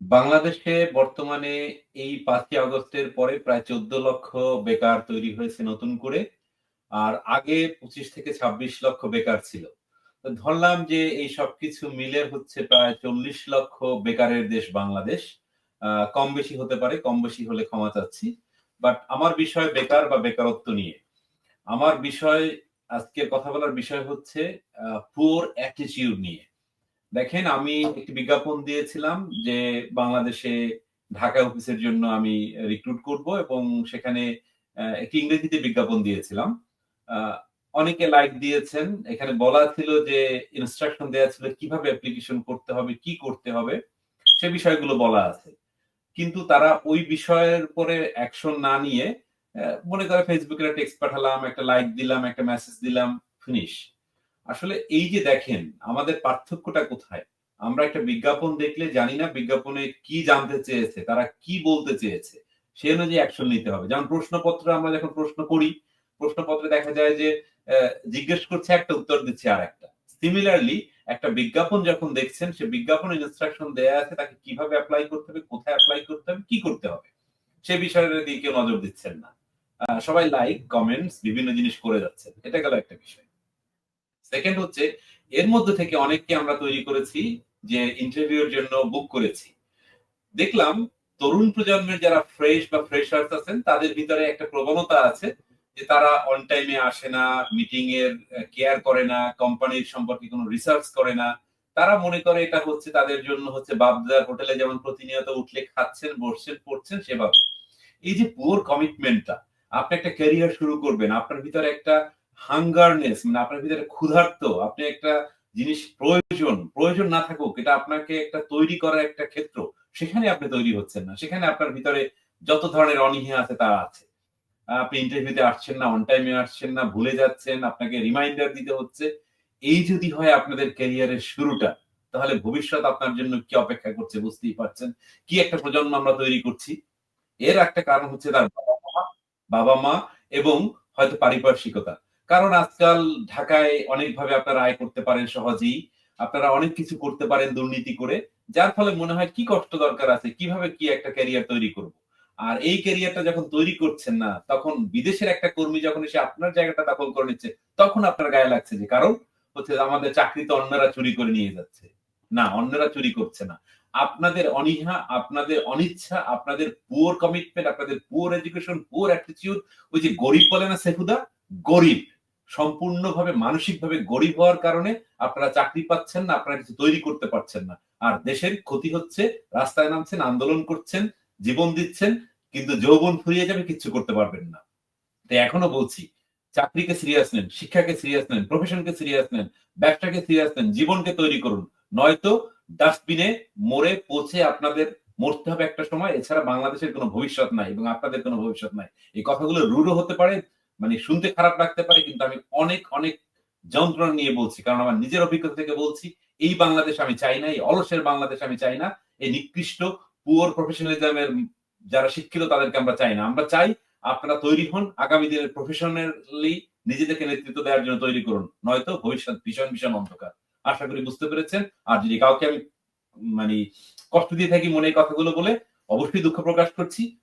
বাংলাদেশে বর্তমানে এই ৫ই আগস্টের পরে প্রায় ১৪ লক্ষ বেকার তৈরি হয়েছে নতুন করে। আর আগে ২৫ থেকে ২৬ লক্ষ বেকার ছিল। ধরলাম যে এই সবকিছু মিলে হচ্ছে প্রায় ৪০ লক্ষ বেকারের দেশ বাংলাদেশ। কম বেশি হতে পারে, কম বেশি হলে ক্ষমা চাচ্ছি। বাট আমার বিষয় বেকার বা বেকারত্ব নিয়ে। আমার বিষয় আজকের কথা বলার বিষয় হচ্ছে আ পুয়ার অ্যাটিটিউড নিয়ে। দেখেন আমি একটি বিজ্ঞাপন দিয়েছিলাম যে বাংলাদেশে ঢাকা অফিসের জন্য আমি রিক্রুট করব এবং সেখানে একটি ইংরেজিতে বিজ্ঞাপন দিয়েছিলাম। অনেকে লাইক দিয়েছেন। এখানে বলা ছিল যে ইনস্ট্রাকশন দেওয়া ছিল কীভাবে অ্যাপ্লিকেশন করতে হবে, কি করতে হবে সে বিষয়গুলো বলা আছে। কিন্তু তারা ওই বিষয়ের উপরে অ্যাকশন না নিয়ে মনে করে ফেসবুকে টেক্সট পাঠালাম, একটা লাইক দিলাম, একটা মেসেজ দিলাম, ফিনিশ। আসলে এই যে দেখেন আমাদের পার্থক্যটা কোথায়? আমরা একটা বিজ্ঞাপন দেখলে জানি না বিজ্ঞাপনে কি জানতে চেয়েছে, তারা কি বলতে চেয়েছে। সে অনুযায়ী অ্যাকশন নিতে হবে। যেমন প্রশ্নপত্রে আমরা যখন প্রশ্ন করি, প্রশ্নপত্রে দেখা যায় যে জিজ্ঞেস করছে একটা উত্তর দিচ্ছে আর একটা সিমিলারলি একটা বিজ্ঞাপন যখন দেখছেন সে বিজ্ঞাপনে ইনস্ট্রাকশন দেয়া আছে তাকে কীভাবে অ্যাপ্লাই করতে হবে, কোথায় অ্যাপ্লাই করতে হবে, কি করতে হবে। সে বিষয়ের দিকে নজর দিচ্ছেন না। সবাই লাইক, কমেন্টস বিভিন্ন জিনিস করে যাচ্ছেন। এটা গেল একটা বিষয়। সেকেন্ড হচ্ছে এর মধ্যে থেকে অনেককে আমরা তৈরি করেছি যে ইন্টারভিউ এর জন্য বুক করেছি। দেখলাম তরুণ প্রজন্মের যারা ফ্রেশ বা ফ্রেশার্স আছেন তাদের ভিতরে একটা প্রবণতা আছে যে তারা অন টাইমে আসে না, মিটিং এর কেয়ার করে না, কোম্পানির সম্পর্কে কোনো রিসার্চ করে না। তারা মনে করে এটা হচ্ছে তাদের জন্য হচ্ছে বাপ-দাদার হোটেলে যেমন প্রতিনিয়ত উঠলে খাচ্ছেন, বসছেন, পড়ছেন সেভাবে। এই যে পুয়ার কমিটমেন্টটা, আপনি একটা ক্যারিয়ার শুরু করবেন, আপনার ভিতরে একটা হাঙ্গারনেস মানে আপনার ভিতরে ক্ষুধার্ত, আপনি একটা জিনিস প্রয়োজন, প্রয়োজন না থাকুক এটা আপনাকে একটা তৈরি করার একটা ক্ষেত্র। সেখানে আপনি তৈরি হচ্ছেন না। সেখানে আপনার ভিতরে যত ধরনের অনীহা আছে তা আছে। আপনি ইন্টারভিউতে আসছেন না, অন টাইমে আসছেন না, ভুলে যাচ্ছেন, আপনাকে রিমাইন্ডার দিতে হচ্ছে। এই যদি হয় আপনাদের ক্যারিয়ারের শুরুটা, তাহলে ভবিষ্যৎ আপনার জন্য কি অপেক্ষা করছে বুঝতেই পারছেন। কি একটা প্রজন্ম আমরা তৈরি করছি। এর একটা কারণ হচ্ছে তার বাবা-মা বাবা-মা এবং হয়তো পারিপার্শ্বিকতা। কারণ আজকাল ঢাকায় অনেকভাবে আপনারা আয় করতে পারেন সহজেই। আপনারা অনেক কিছু করতে পারেন দুর্নীতি করে। যার ফলে মনে হয় কি কষ্ট দরকার আছে? কীভাবে কি একটা ক্যারিয়ার তৈরি করব? আর এই ক্যারিয়ারটা যখন তৈরি করছেন না, তখন বিদেশের একটা কর্মী যখন এসে আপনার জায়গাটা দখল করে নিচ্ছে, তখন আপনার গায়ে লাগছে যে কারণ হচ্ছে আমাদের চাকরি তো অন্যরা চুরি করে নিয়ে যাচ্ছে। না, অন্যরা চুরি করছে না। আপনাদের অনীহা, আপনাদের অনিচ্ছা, আপনাদের পুয়ার কমিটমেন্ট, আপনাদের পুয়ার এডুকেশন, পুয়ার অ্যাটিটিউড ওই যে গরিব বলে না সেহুদা গরিব। সম্পূর্ণভাবে মানসিকভাবে গরিব হওয়ার কারণে আপনারা চাকরি পাচ্ছেন না, আপনারা কিছু তৈরি করতে পারছেন না। আর দেশের ক্ষতি হচ্ছে, রাস্তায় নামছেন, আন্দোলন করছেন, জীবন দিচ্ছেন, কিন্তু যৌবন ফুরিয়ে যাবে কিচ্ছু করতে পারবেন না। তাই এখনও বলছি, চাকরিকে সিরিয়াস নেন, শিক্ষাকে সিরিয়াস নেন, প্রফেশনকে সিরিয়াস নেন, ব্যবসাকে সিরিয়াস নেন, জীবনকে তৈরি করুন। নয়তো ডাস্টবিনে মরে পচে আপনাদের মরতে হবে একটা সময়। এছাড়া বাংলাদেশের কোনো ভবিষ্যৎ নাই এবং আপনাদের কোনো ভবিষ্যৎ নাই। এই কথাগুলো রূঢ় হতে পারে, মানে শুনতে খারাপ লাগতে পারে কিন্তু আমি অনেক, অনেক যন্ত্রণা নিয়ে বলছি। কারণ আমার নিজের অভিজ্ঞতা থেকে বলছি, এই বাংলাদেশ আমি চাই না, এই অলসের বাংলাদেশ আমি চাই না। এই নিকৃষ্ট পুয়ার প্রফেশনালিজম এর যারা শিক্ষিত তাদেরকে আমরা চাই না। আমরা চাই আপনারা তৈরি হন, আগামী দিনের প্রফেশনালি নিজেদেরকে নেতৃত্ব দেওয়ার জন্য তৈরি করুন। নয়তো ভবিষ্যৎ ভীষণ, ভীষণ অন্ধকার। আশা করি বুঝতে পেরেছেন। আর যদি কাউকে আমি মানে কষ্ট দিয়ে থাকি মনে কথাগুলো বলে, অবশ্যই দুঃখ প্রকাশ করছি।